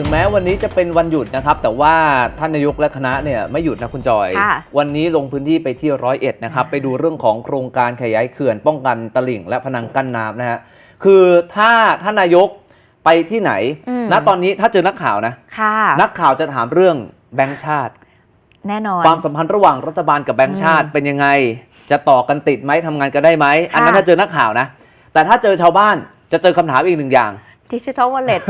ถึงแม้วันนี้จะเป็นวันหยุดนะครับ แต่ว่าท่านนายกและคณะเนี่ยไม่หยุดนะคุณจอย ค่ะวันนี้ลงพื้นที่ไปที่ร้อยเอ็ดนะครับ ไปดูเรื่องของโครงการขยายเขื่อนป้องกันตลิ่ง และพนังกั้นน้ำนะฮะคือถ้าท่านนายกไปที่ไหนอืม ณตอนนี้ถ้าเจอนักข่าวนะ ค่ะ นักข่าวจะถามเรื่องแบงค์ชาติ แน่นอน ความสัมพันธ์ระหว่างรัฐบาลกับแบงค์ชาติเป็นยังไง จะต่อกันติดไหมทำงานกันได้ไหม อันนั้นค่ะ ถ้าเจอนักข่าวนะ แต่ถ้าเจอชาวบ้านจะเจอคำถามอีกหนึ่งอย่าง ดิจิทัลวอลเล็ต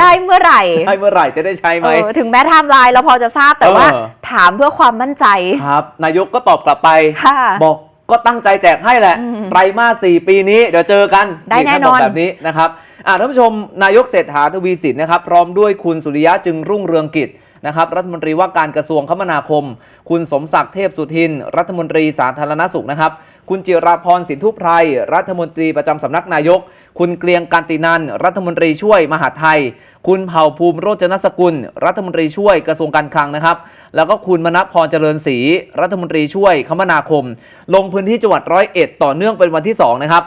ได้เมื่อไหร่ให้เมื่อไหร่จะได้ใช้ไหมเออถึงแม้ไทม์ไลน์เราพอจะทราบแต่ว่าเออถามเพื่อความมั่นใจครับ นายกก็ตอบกลับไปค่ะบอกก็ตั้งใจแจกให้แหละอืมไตรมาส4ปีนี้เดี๋ยวเจอกันได้แน่ท่าบนออกนแบบนี้นะครับอ่าท่านผู้ชมนายกเศรษฐาทวีสินนะครับพร้อมด้วยคุณสุริยะจึงรุ่งเรืองกิจนะครับรัฐมนตรีว่าการกระทรวงคมนาคม คุณสมศักดิ์เทพสุทิน รัฐมนตรีสาธารณสุขนะครับ คุณจิราพรสินทุพไพรรัฐมนตรีประจำสำนักนายก คุณเกรียงกันตินัน รัฐมนตรีช่วยมหาไทย คุณเผ่าภูมิโรจนสกุล รัฐมนตรีช่วยกระทรวงการคลังนะครับ แล้วก็คุณมณพรเจริญศรีรัฐมนตรีช่วยคมนาคม ลงพื้นที่จังหวัดร้อยเอ็ดต่อเนื่องเป็นวันที่2นะครับ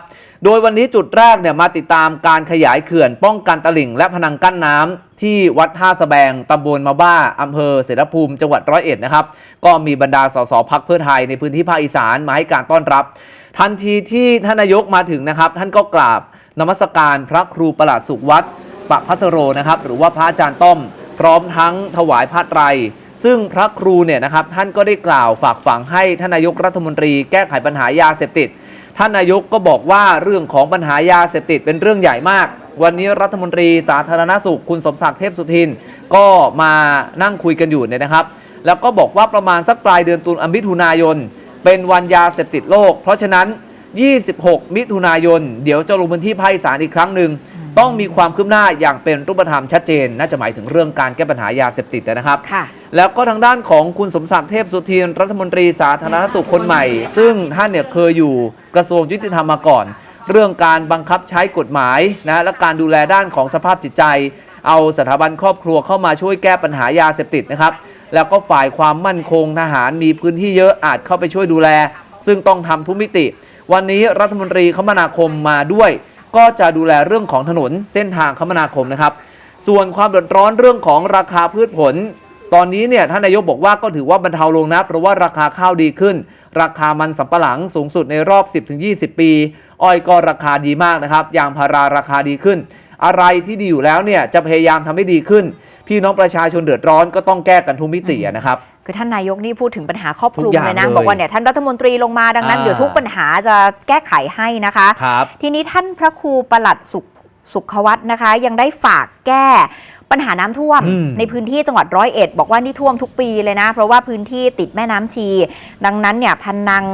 โดยวันนี้จุดแรกเนี่ยมาติดตามการขยายเขื่อน ป้องกันตลิ่ง และพนังกั้นน้ำที่วัดท่าสแบงตำบลมาบ้าอำเภอเสรภูมิจังหวัดร้อยเอ็ดนะครับ ก็มีบรรดาสสพักเพื่อไทยในพื้นที่ภาคอีสานมาให้การต้อนรับ ทันทีที่ท่านนายกมาถึงนะครับ ท่านก็กราบนมัสการพระครูประหลัดสุขวัดปะพัสโรนะครับ หรือว่าพระอาจารย์ต้อม พร้อมทั้งถวายผ้าไตรซึ่งพระครูเนี่ยนะครับท่านก็ได้กล่าวฝากฝังให้ท่านนายกรัฐมนตรีแก้ไขปัญหายาเสพติด ท่านนายกก็บอกว่าเรื่องของปัญหายาเสพติดเป็นเรื่องใหญ่มาก วันนี้รัฐมนตรีสาธารณสุขคุณสมศักดิ์เทพสุทิน ก็มานั่งคุยกันอยู่เนี่ยนะครับ แล้วก็บอกว่าประมาณสักปลายเดือนตุลามิถุนายน เป็นวันยาเสพติดโลก เพราะฉะนั้น 26 มิถุนายน เดี๋ยวจะลงพื้นที่ภาคอีสานอีกครั้งหนึ่ง ต้องมีความคืบหน้าอย่างเป็นรูปธรรมชัดเจน น่าจะหมายถึงเรื่องการแก้ปัญหายาเสพติดนะครับค่ะแล้วก็ทางด้านของคุณสมศักดิ์เทพสุทินรัฐมนตรีสาธารณสุขคนใหม่ ซึ่งท่านเนี่ยเคยอยู่กระทรวงยุติธรรมมาก่อน เรื่องการบังคับใช้กฎหมายนะและการดูแลด้านของสภาพจิตใจ เอาสถาบันครอบครัวเข้ามาช่วยแก้ปัญหายาเสพติดนะครับแล้วก็ฝ่ายความมั่นคงทหารมีพื้นที่เยอะอาจเข้าไปช่วยดูแล ซึ่งต้องทำทุกมิติ วันนี้รัฐมนตรีคมนาคมมาด้วย ก็จะดูแลเรื่องของถนนเส้นทางคมนาคมนะครับ ส่วนความเดือดร้อนเรื่องของราคาพืชผล ตอนนี้เนี่ยท่านนายกบอกว่าก็ถือว่าบรรเทาลงนะเพราะว่าราคาข้าวดีขึ้น ราคามันสำปะหลังสูงสุดในรอบ 10-20 ปี อ้อยก็ราคาดีมากนะครับยางพาราราคาดีขึ้นอะไรที่ดีอยู่แล้วเนี่ยจะพยายามทำให้ดีขึ้น พี่น้องประชาชนเดือดร้อนก็ต้องแก้กันทุกมิตินะครับ คือท่านนายกนี่พูดถึงปัญหาครอบคลุทุมกอย่างเลยนะเลยบอกว่าเนี่ยท่านรัฐมนตรีลงมาดังนั้นอ่าเดี๋ยวทุกปัญหาจะแก้ไขให้นะคะครับทีนี้ท่านพระครูประหลัดสุขสุขวัตนะคะ ยังได้ฝากแก้ปัญหาน้ำท่วมอืมในพื้นที่จังหวัดร้อยเอ็ดบอกว่านี่ท่วมทุกปีเลยนะ เพราะว่าพื้นที่ติดแม่น้ำชี ดังนั้นเนี่ยพนัง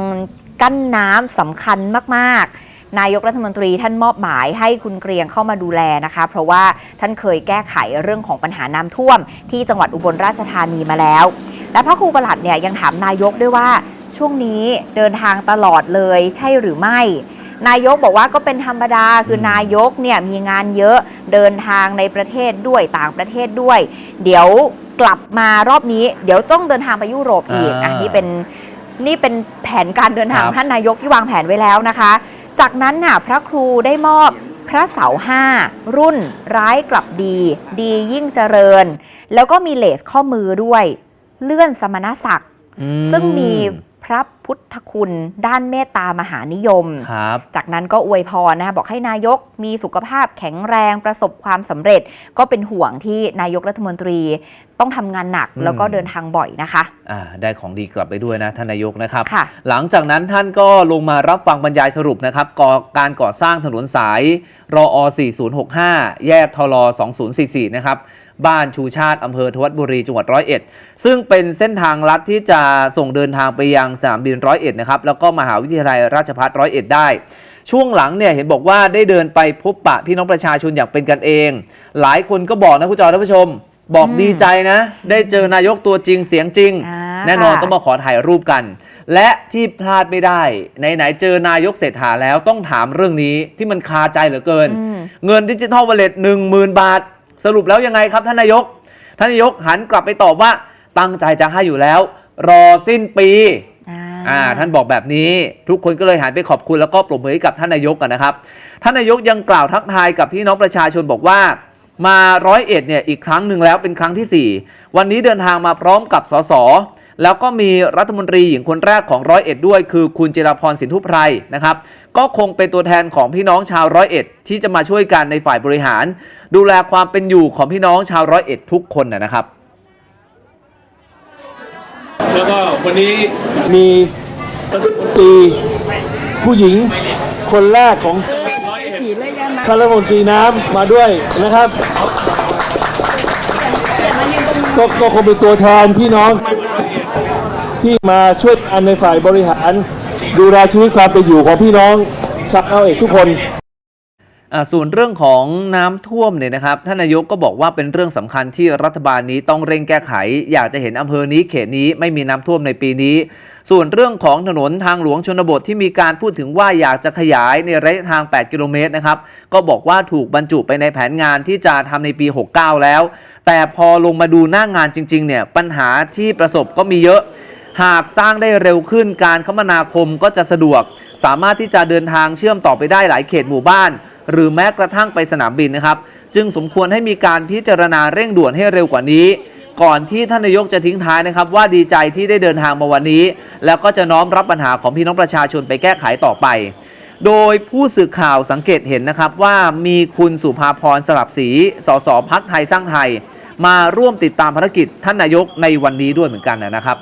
กั้นน้ำสำคัญมากๆ นายกรัฐมนตรีท่านมอบหมายให้คุณเกรียงเข้ามาดูแลนะคะ เพราะว่าท่านเคยแก้ไขเรื่องของปัญหาน้ำท่วม ที่จังหวัดอุบลราชธานีมาแล้ว และพระครูประหลัดเนี่ยยังถามนายกด้วยว่าช่วงนี้เดินทางตลอดเลยใช่หรือไม่ นายกบอกว่าก็เป็นธรรมดาคือมนายกเนี่ยมีงานเยอะเดินทางในประเทศด้วยต่างประเทศด้วย เดี๋ยวกลับมารอบนี้ เดี๋ยวต้องเดินทางไปยุโรปอีกอ่าอะนี่เป็นนี่เป็นแผนการเดินทางครัขบองท่านนายกที่วางแผนไว้แล้วนะคะ จากนั้นน่ะพระครูได้มอบพระเสาห้ารุ่นร้ายกลับดี ดียิ่งเจริญ แล้วก็มีเลสข้อมือด้วย เลื่อนสมณศักดิ์อืซึ่งมีพระพุทธคุณ ด้านเมตตามหานิยม ครับ จากนั้นก็อวยพรนะคะบอกให้นายกมีสุขภาพแข็งแรงประสบความสำเร็จ ก็เป็นห่วงที่นายกรัฐมนตรีต้องทำงานหนักอืม แล้วก็เดินทางบ่อยนะคะ อ่าได้ของดีกลับไปด้วยนะท่านนายกนะครับ ค่ะ หลังจากนั้นท่านก็ลงมารับฟังบรรยายสรุปนะครับก่อการก่อสร้างถนนสายรออ4065 แยกทล2044 นะครับ บ้านชูชาติอำเภอทวัดบุรีจังหวัดร้อยเอ็ดซึ่งเป็นเส้นทางลัดที่จะส่งเดินทางไปยังสนามบินร้อยเอ็ดนะครับแล้วก็มหาวิทยาลัยราชภัฏร้อยเอ็ดได้ ช่วงหลังเนี่ยเห็นบอกว่าได้เดินไปพบปะพี่น้องประชาชนอย่างเป็นกันเอง หลายคนก็บอกนะคุณจอท่านผู้ชม บอกอืมดีใจนะ ได้เจอนายกตัวจริงเสียงจริงอ่าแน่นอนค่ะต้องมาขอถ่ายรูปกัน และที่พลาดไม่ได้ไหนๆเจอนายกเศรษฐาแล้วต้องถามเรื่องนี้ที่มันคาใจเหลือเกินอืมเงินดิจิทัลวอลเล็ตหนึ่งหมื่นบาท สรุปแล้วยังไงครับท่านนายกท่านนายกหันกลับไปตอบว่าตั้งใจจะให้อยู่แล้ว รอสิ้นปี อ่าท่านบอกแบบนี้ทุกคนก็เลยหันไปขอบคุณแล้วก็ปรบมือให้กับท่านนายกกันนะครับ ท่านนายกยังกล่าวทักทายกับพี่น้องประชาชนบอกว่ามาร้อยเอ็ดเนี่ยอีกครั้งหนึ่งแล้วเป็นครั้งทีสี่4 วันนี้เดินทางมาพร้อมกับสสแล้วก็มีรัฐมนตรีหญิงคนแรกของร้อยเอ็ดด้วย คือคุณเจิรพรสินทุไพรนะครับ ก็คงเป็นตัวแทนของพี่น้องชาวร้อยเอ็ดที่จะมาช่วยกันในฝ่ายบริหาร ดูแลความเป็นอยู่ของพี่น้องชาวร้อยเอ็ดทุกคนนะครับ วก็วันนี้มีรัฐมนตรีผู้หญิงคนแรกของร้อยเอ็ดท่านรัฐมนตรีน้ำมาด้วยนะครับ ก็ก็คงเป็นตัวแทนพี่น้องที่มาช่วยกันในฝ่ายบริหาร ดูแลชีวิตความเป็นอยู่ของพี่น้องชาวเอกทุกคนอ่า ส่วนเรื่องของน้ำท่วมเนี่ยนะครับท่านนายกก็บอกว่าเป็นเรื่องสำคัญที่รัฐบาลนี้ต้องเร่งแก้ไข อยากจะเห็นอำเภอนี้เขตนี้ไม่มีน้ำท่วมในปีนี้ ส่วนเรื่องของถนนทางหลวงชนบทที่มีการพูดถึงว่าอยากจะขยายในระยะทาง 8 กิโลเมตรนะครับก็บอกว่าถูกบรรจุไปในแผนงานที่จะทำในปี 69 แล้ว แต่พอลงมาดูหน้างานจริงๆเนี่ยปัญหาที่ประสบก็มีเยอะหากสร้างได้เร็วขึ้นการคมนาคมก็จะสะดวก สามารถที่จะเดินทางเชื่อมต่อไปได้หลายเขตหมู่บ้าน หรือแม้กระทั่งไปสนามบินนะครับ จึงสมควรให้มีการพิจารณาเร่งด่วนให้เร็วกว่านี้ ก่อนที่ท่านนายกจะทิ้งท้ายนะครับ ว่าดีใจที่ได้เดินทางมาวันนี้ แล้วก็จะน้อมรับปัญหาของพี่น้องประชาชนไปแก้ไขต่อไป โดยผู้สื่อข่าวสังเกตเห็นนะครับว่ามีคุณสุภาพรสลับศรีสสพักไทยสร้างไทย มาร่วมติดตามภารกิจท่านนายกในวันนี้ด้วยเหมือนกันนะครับ